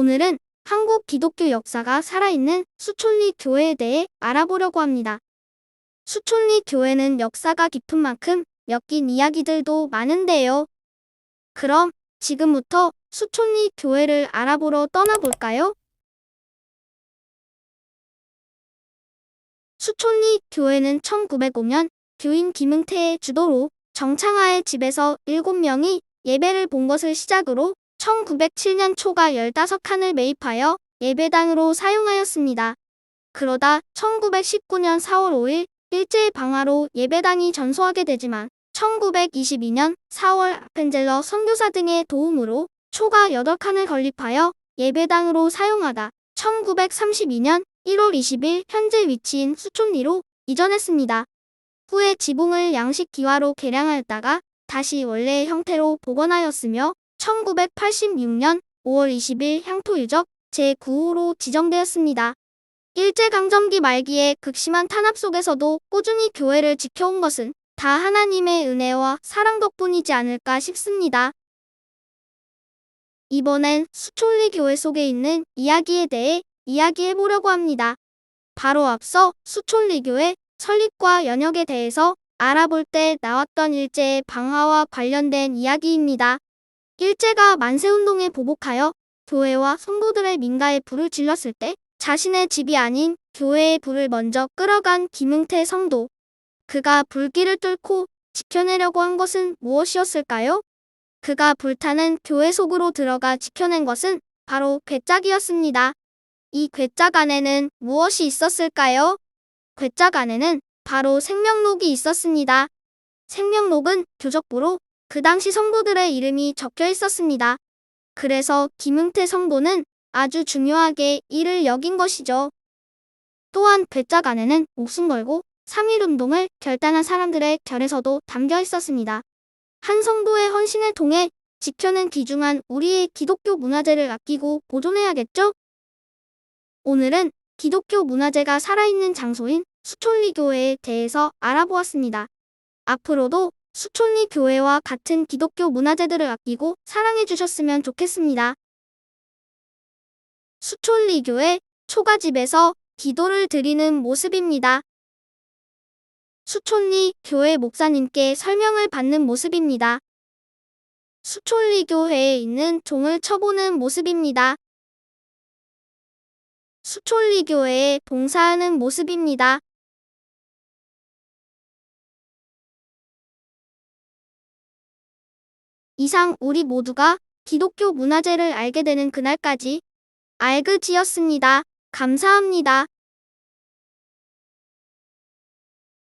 오늘은 한국 기독교 역사가 살아있는 수촌리 교회에 대해 알아보려고 합니다. 수촌리 교회는 역사가 깊은 만큼 엮인 이야기들도 많은데요. 그럼 지금부터 수촌리 교회를 알아보러 떠나볼까요? 수촌리 교회는 1905년 교인 김응태의 주도로 정창하의 집에서 7명이 예배를 본 것을 시작으로 1907년 초가 15칸을 매입하여 예배당으로 사용하였습니다. 그러다 1919년 4월 5일 일제의 방화로 예배당이 전소하게 되지만 1922년 4월 아펜젤러 선교사 등의 도움으로 초가 8칸을 건립하여 예배당으로 사용하다 1932년 1월 20일 현재 위치인 수촌리로 이전했습니다. 후에 지붕을 양식 기와로 개량하였다가 다시 원래의 형태로 복원하였으며 1986년 5월 20일 향토 유적 제9호로 지정되었습니다. 일제강점기 말기에 극심한 탄압 속에서도 꾸준히 교회를 지켜온 것은 다 하나님의 은혜와 사랑 덕분이지 않을까 싶습니다. 이번엔 수촌리 교회 속에 있는 이야기에 대해 이야기해 보려고 합니다. 바로 앞서 수촌리 교회 설립과 연역에 대해서 알아볼 때 나왔던 일제의 방화와 관련된 이야기입니다. 일제가 만세운동에 보복하여 교회와 성도들의 민가에 불을 질렀을 때 자신의 집이 아닌 교회의 불을 먼저 끌어간 김응태 성도. 그가 불길을 뚫고 지켜내려고 한 것은 무엇이었을까요? 그가 불타는 교회 속으로 들어가 지켜낸 것은 바로 괴짝이었습니다. 이 괴짝 안에는 무엇이 있었을까요? 괴짝 안에는 바로 생명록이 있었습니다. 생명록은 교적부로 그 당시 성도들의 이름이 적혀 있었습니다. 그래서 김응태 성도는 아주 중요하게 이를 여긴 것이죠. 또한 괴짝 안에는 목숨 걸고 3.1운동을 결단한 사람들의 결에서도 담겨 있었습니다. 한 성도의 헌신을 통해 지켜낸 귀중한 우리의 기독교 문화재를 아끼고 보존해야겠죠? 오늘은 기독교 문화재가 살아있는 장소인 수촌리 교회에 대해서 알아보았습니다. 앞으로도 수촌리 교회와 같은 기독교 문화재들을 아끼고 사랑해 주셨으면 좋겠습니다. 수촌리 교회 초가집에서 기도를 드리는 모습입니다. 수촌리 교회 목사님께 설명을 받는 모습입니다. 수촌리 교회에 있는 종을 쳐보는 모습입니다. 수촌리 교회에 봉사하는 모습입니다. 이상 우리 모두가 기독교 문화재를 알게 되는 그날까지 알그지였습니다. 감사합니다.